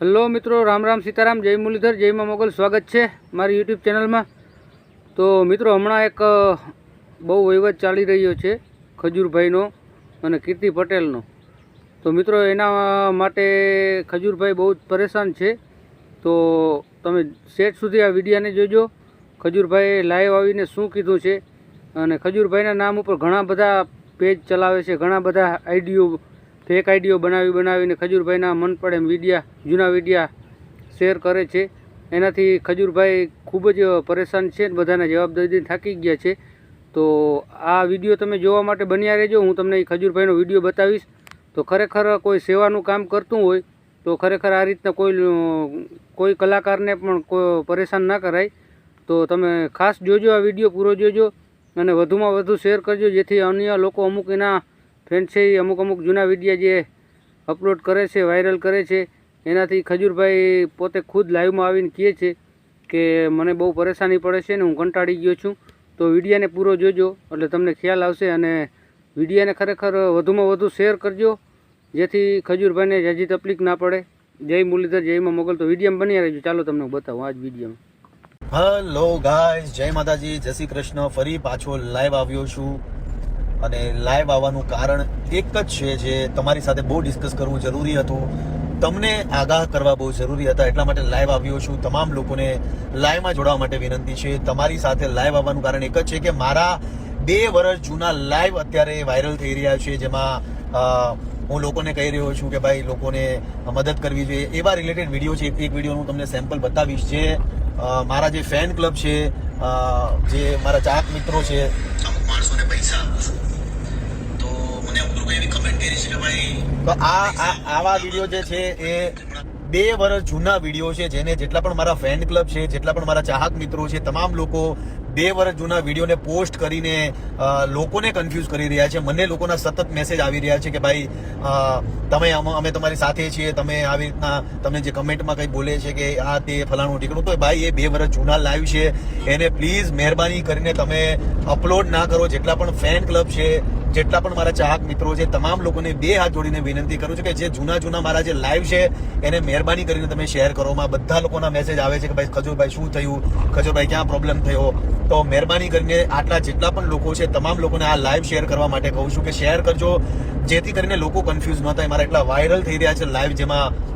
Hello મિત્રો, રામ રામ સીતારામ, જય મુરલીધર, જય મા મોગલ, સ્વાગત છે મારી યુટ્યુબ ચેનલમાં. તો મિત્રો, હમણાં એક બહુ વહીવટ ચાલી રહ્યો છે ખજૂરભાઈનો અને કીર્તિ પટેલનો. તો મિત્રો, એના માટે ખજૂરભાઈ બહુ જ પરેશાન છે. તો તમે સેટ સુધી આ વિડીયાને જોજો. ખજૂરભાઈએ લાઈવ આવીને શું કીધું છે અને ખજૂરભાઈના નામ ઉપર ઘણા બધા પેજ ચલાવે છે, ઘણા બધા આઈડીઓ ફેક આઈડીઓ બનાવી બનાવીને ખજૂરભાઈના મન પડે એમ જૂના વિડીયા શેર કરે છે. એનાથી ખજૂરભાઈ ખૂબ જ પરેશાન છે બધાના જવાબદારી થાકી ગયા છે. તો આ વીડિયો તમે જોવા માટે બન્યા રહેજો. હું તમને ખજૂરભાઈનો વીડિયો બતાવીશ. તો ખરેખર કોઈ સેવાનું કામ કરતું હોય, તો ખરેખર આ રીતના કોઈ કોઈ કલાકારને પણ પરેશાન ના કરાય. તો તમે ખાસ જોજો આ વીડિયો, પૂરો જોજો અને વધુમાં વધુ શેર કરજો, જેથી અન્ય લોકો અમુક એના ફ્રેન્ડ છે એ અમુક અમુક જૂના વિડીયા જે અપલોડ કરે છે વાયરલ કરે છે, એનાથી ખજૂરભાઈ પોતે ખુદ લાઈવમાં આવીને કહે છે કે મને બહુ પરેશાની પડે છે ને હું કંટાળી ગયો છું. તો વિડીયાને પૂરો જોજો, એટલે તમને ખ્યાલ આવશે અને વિડીયાને ખરેખર વધુમાં વધુ શેર કરજો, જેથી ખજૂરભાઈને જાજી તકલીફ ના પડે. જય મુરલીધર જયમાં મોગલ. તો વિડીયામાં બની રહેજો. ચાલો તમને બતાવું આ જ વિડીયામાં હલો ગાય જય માતાજી, જય શ્રી કૃષ્ણ. ફરી પાછો લાઈવ આવ્યો છું. અને લાઈવ આવવાનું કારણ એક જ છે જે તમારી સાથે બહુ ડિસ્કસ કરવું જરૂરી હતું. તમને આગાહ કરવા બહુ જરૂરી હતા, એટલા માટે લાઈવ આવ્યો છું. તમામ લોકોને લાઈવમાં જોડાવા માટે વિનંતી છે. તમારી સાથે લાઈવ આવવાનું કારણ એક જ છે કે મારા બે વર્ષ જૂના લાઈવ અત્યારે વાયરલ થઈ રહ્યા છે, જેમાં હું લોકોને કહી રહ્યો છું કે ભાઈ લોકોને મદદ કરવી જોઈએ. એવા રિલેટેડ વીડિયો છે. એક વીડિયો હું તમને સેમ્પલ બતાવીશ જે મારા જે ફેન ક્લબ છે જે મારા ચાહક મિત્રો છું તો આ આવા વીડિયો જે છે એ બે વર્ષ જૂના વીડિયો છે, જેને જેટલા પણ મારા ફેન ક્લબ છે, જેટલા પણ મારા ચાહક મિત્રો છે, તમામ લોકો બે વર્ષ જૂના વિડીયોને પોસ્ટ કરીને લોકોને કન્ફ્યુઝ કરી રહ્યા છે. મને લોકોના સતત મેસેજ આવી રહ્યા છે કે ભાઈ તમે અમ- તમારી સાથે છીએ, તમે આવી રીતના તમને જે કમેન્ટમાં કંઈ બોલે છે કે આ તે ફલાણું ઠીકણું તો ભાઈ એ બે વર્ષ જૂના લાઈવ છે. એને પ્લીઝ મહેરબાની કરીને તમે અપલોડ ના કરો. જેટલા પણ ફેન ક્લબ છે જેટલા પણ મારા ચાહક મિત્રો છે, તમામ લોકોને બે હાથ જોડીને વિનંતી કરું છું કે જે જૂના જૂના મારા જે લાઈવ છે, એને મહેરબાની કરીને તમે શેર કરો. માં બધા લોકોના મેસેજ આવે છે કે ભાઈ, ખજુરભાઈ, શું થયું? ખજુરભાઈ, ક્યાં પ્રોબ્લેમ થયો? તો મહેરબાની કરીને આટલા જેટલા પણ લોકો છે, તમામ લોકોને આ લાઈવ શેર કરવા માટે કહું છું કે શેર કરજો, જેથી કરીને લોકો કન્ફ્યુઝ ન થાય. મારા એટલા વાયરલ થઈ રહ્યા છે લાઈવ જેમાં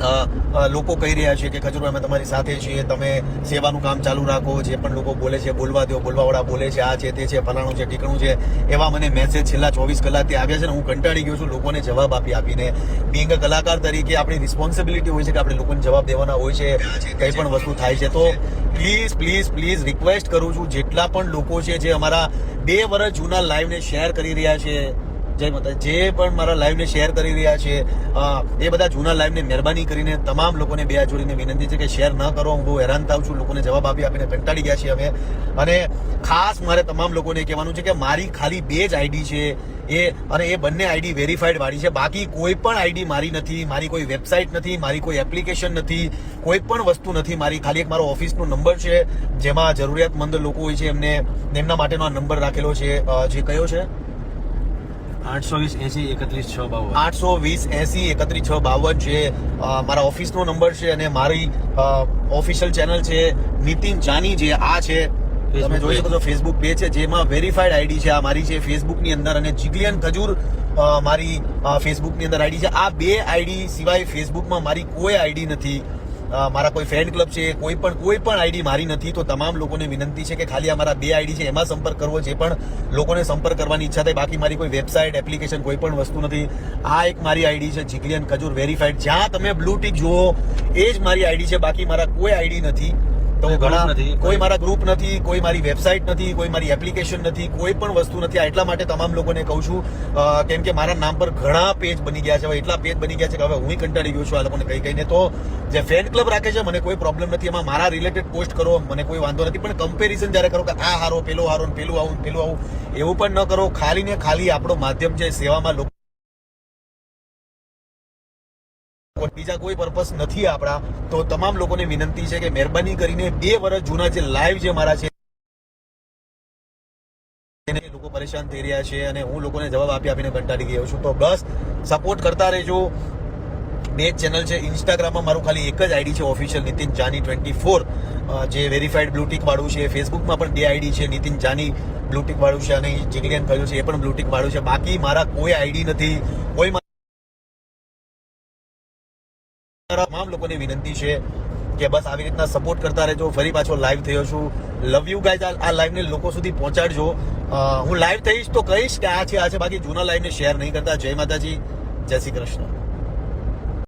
લોકો કહી રહ્યા છે કે ખજૂરભાઈ અમે તમારી સાથે છીએ, તમે સેવાનું કામ ચાલુ રાખો, જે પણ લોકો બોલે છે, બોલવા દો, બોલવાવાળા બોલે છે, આ છે, તે છે, ફલાણું છે ટીકણું છે, એવા મને મેસેજ છેલ્લા ચોવીસ કલાકથી આવ્યા છે ને હું કંટાળી ગયો છું લોકોને જવાબ આપી આપીને. બિંગ કલાકાર તરીકે આપણી રિસ્પોન્સિબિલિટી હોય છે કે આપણે લોકોને જવાબ દેવાના હોય છે, કંઈ પણ વસ્તુ થાય છે. તો પ્લીઝ પ્લીઝ પ્લીઝ રિક્વેસ્ટ કરું છું જેટલા પણ લોકો છે જે અમારા બે વર્ષ જૂના લાઈવને શેર કરી રહ્યા છે જય માતા જે પણ મારા લાઈવને શેર કરી રહ્યા છે એ બધા જૂના લાઈવને મહેરબાની કરીને તમામ લોકોને બે જોડીને વિનંતી છે કે શેર ન કરો. હું બહુ હેરાન થાઉં છું. લોકોને જવાબ આપી આપીને કંટાળી ગયા છીએ અમે. અને ખાસ મારે તમામ લોકોને કહેવાનું છે કે મારી ખાલી બે જ આઈડી છે. એ, અને એ બંને આઈડી વેરીફાઈડ વાળી છે. બાકી કોઈ પણ આઈડી મારી નથી, મારી કોઈ વેબસાઇટ નથી, મારી કોઈ એપ્લિકેશન નથી, કોઈ પણ વસ્તુ નથી મારી. ખાલી એક મારો ઓફિસનો નંબર છે. જેમાં જરૂરિયાતમંદ લોકો હોય છે એમને, એમના માટેનો આ નંબર રાખેલો છે. જે કયો છે? આઠસો વીસ એસી એકત્રીસ છ બાવન. આઠસો વીસ એસી એકત્રીસ છ બાવન છે મારા ઓફિસનો નંબર છે અને મારી ઓફિશિયલ ચેનલ છે નીતિન જાની જે આ છે. તમે જોઈ શકો છો ફેસબુક પેજ છે જેમાં વેરીફાઈડ આઈડી છે આ મારી છે ફેસબુકની અંદર અને જીગલિયન ખજૂર મારી ફેસબુકની અંદર આઈડી છે. આ બે આઈડી સિવાય ફેસબુકમાં મારી કોઈ આઈડી નથી. મારા કોઈ ફેન ક્લબ છે, કોઈ પણ કોઈ પણ આઈડી મારી નથી, તો તમામ લોકોને વિનંતી છે કે ખાલી અમારા બે આઈડી છે, એમાં સંપર્ક કરવો, જે પણ લોકોને સંપર્ક કરવાની ઈચ્છા થાય, બાકી મારી કોઈ વેબસાઇટ એપ્લિકેશન કોઈ પણ વસ્તુ નથી. આ એક મારી આઈડી છે, જીગ્લિયન ખજૂર વેરીફાઈડ. જ્યાં તમે બ્લુ ટીક જુઓ, એ જ મારી આઈડી છે, બાકી મારા કોઈ આઈડી નથી. તો હું ઘણા નથી. કોઈ મારા ગ્રુપ નથી કોઈ મારી વેબસાઇટ નથી કોઈ મારી એપ્લિકેશન નથી કોઈ પણ વસ્તુ નથી. આ એટલા માટે તમામ લોકોને કહું છું કેમ કે મારા નામ પર ઘણા પેજ બની ગયા છે. હવે એટલા પેજ બની ગયા છે કે હવે હું કંટાળી ગયો છું આ લોકોને કહી કહીને. તો જે ફેન ક્લબ રાખે છે મને કોઈ પ્રોબ્લેમ નથી. એમાં મારા રિલેટેડ પોસ્ટ કરો મને કોઈ વાંધો નથી. પણ કમ્પેરિઝન જ્યારે કરો કે આ હારો પેલો હારો ને પેલું આવું પેલું આવું એવું પણ ન કરો. ખાલી ને ખાલી આપણો માધ્યમ છે સેવામાં લોકો બીજા કોઈ પર્પસ નથી આપણા, તો તમામ લોકોને વિનંતી છે કે મહેરબાની કરીને બે વર્ષ જૂના જે લાઈવ જે મારા છે, એને લોકો પરેશાન થઈ રહ્યા છે અને હું લોકોને જવાબ આપી આપીને કંટાળી ગયો છું. તો બસ સપોર્ટ કરતા રહેજો. બે ચેનલ છે ઇન્સ્ટાગ્રામમાં મારું ખાલી એક જ આઈડી છે official Nitin Jani twenty four જે વેરીફાઈડ બ્લુટિક વાળું છે ફેસબુકમાં પણ બે આઈડી છે, નીતિન જાની બ્લુટિક વાળું છે અને જીગલિયન કહ્યું છે, એ પણ બ્લુટિક વાળું છે. બાકી મારા કોઈ આઈડી નથી, કોઈ તમામ લોકોને વિનંતી છે કે બસ આવી રીતના સપોર્ટ કરતા રહેજો. ફરી પાછો લાઈવ થયો છું. લવ યુ ગાઈઝ આ લાઈવને લોકો સુધી પહોંચાડજો. હું લાઈવ થઈશ તો કહીશ કે આ છે આ છે. બાકી જૂના લાઈવને શેર નહીં કરતા. જય માતાજી. જય શ્રી કૃષ્ણ.